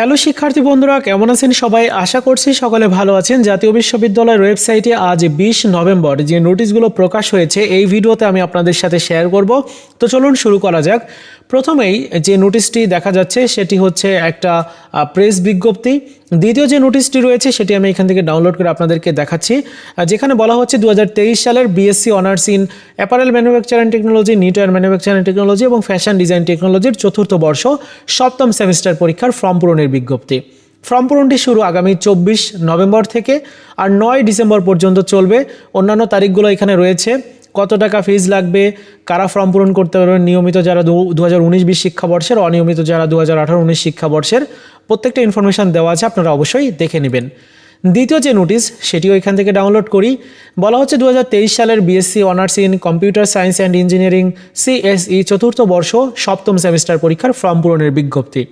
Hello শিক্ষার্থী বন্ধুরা, কেমন আছেন সবাই? আশা করছি সকলে ভালো আছেন। জাতীয় বিশ্ববিদ্যালয়ের ওয়েবসাইটে আজ বিশ নভেম্বর যে নোটিশগুলো প্রকাশ হয়েছে, এই ভিডিওতে আমি আপনাদের সাথে শেয়ার করব। তো চলুন শুরু করা যাক। প্রথমেই যে নোটিশটি দেখা যাচ্ছে, সেটি হচ্ছে একটা প্রেস বিজ্ঞপ্তি। দ্বিতীয় যে নোটিশটি রয়েছে, সেটি আমি এখান থেকে ডাউনলোড করে আপনাদেরকে দেখাচ্ছি। যেখানে বলা হচ্ছে দু হাজার তেইশ সালের BSc honours in apparel manufacturing technology knitwear manufacturing technology এবং ফ্যাশন ডিজাইন টেকনোলজির চতুর্থ বর্ষ সপ্তম সেমিস্টার পরীক্ষার ফর্ম পূরণের বিজ্ঞপ্তি। ফর্ম পূরণটি শুরু আগামী চব্বিশ নভেম্বর থেকে আর নয় ডিসেম্বর পর্যন্ত চলবে। অন্যান্য তারিখগুলো এখানে রয়েছে। কত টাকা ফিজ লাগবে? কারা ফর্ম পূরণ করতে পারবেন? নিয়মিত যারা দু হাজার উনিশ বিশ শিক্ষাবর্ষের, অনিয়মিত যারা দু হাজার আঠারো উনিশ শিক্ষাবর্ষের প্রত্যেকটা ইনফরমেশান দেওয়া আছে, আপনারা অবশ্যই দেখে নেবেন। দ্বিতীয় যে নোটিশ সেটিও এখান থেকে ডাউনলোড করি। বলা হচ্ছে দু হাজার তেইশ সালের BSc honours in computer science and engineering CSE চতুর্থ বর্ষ, সপ্তম সেমিস্টার পরীক্ষার ফর্ম পূরণের বিজ্ঞপ্তি।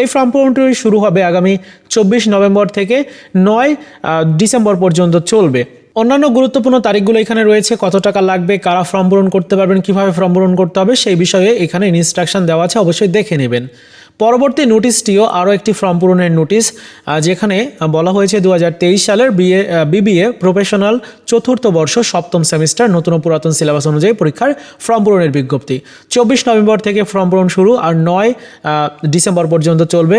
এই ফর্ম পূরণটি শুরু হবে আগামী চব্বিশ নভেম্বর থেকে নয় ডিসেম্বর পর্যন্ত চলবে। অন্যান্য গুরুত্বপূর্ণ তারিখগুলো এখানে রয়েছে, কত টাকা লাগবে, কারা ফর্ম পূরণ করতে পারবেন, কীভাবে ফর্ম পূরণ করতে হবে, সেই বিষয়ে এখানে ইনস্ট্রাকশন দেওয়া আছে, অবশ্যই দেখে নেবেন। পরবর্তী নোটিশটিও আরও একটি ফর্ম পূরণের নোটিশ যেখানে বলা হয়েছে দু হাজার তেইশ সালের বিএ বিবিএ প্রফেশনাল চতুর্থ বর্ষ সপ্তম সেমিস্টার নতুন ও পুরাতন সিলেবাস অনুযায়ী পরীক্ষার ফর্ম পূরণের বিজ্ঞপ্তি। চব্বিশ নভেম্বর থেকে ফর্ম পূরণ শুরু আর নয় ডিসেম্বর পর্যন্ত চলবে।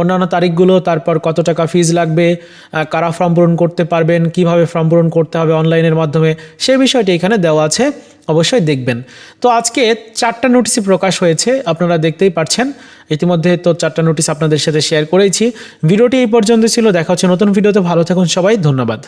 অন্যান্য তারিখগুলো, তারপর কত টাকা ফিজ লাগবে কারা ফর্ম পূরণ করতে পারবেন, কীভাবে ফর্ম পূরণ করতে হবে অনলাইনের মাধ্যমে সেই বিষয়টি এখানে দেওয়া আছে। অবশ্যই দেখবেন। তো আজকে চারটা নোটিশই প্রকাশ হয়েছে, আপনারা দেখতেই পাচ্ছেন ইতিমধ্যে তো চারটা নোটিশ আপনাদের সাথে শেয়ার করেছি। ভিডিওটি এই পর্যন্ত ছিল, দেখা হচ্ছে নতুন ভিডিওতে ভালো থাকুন সবাই, ধন্যবাদ।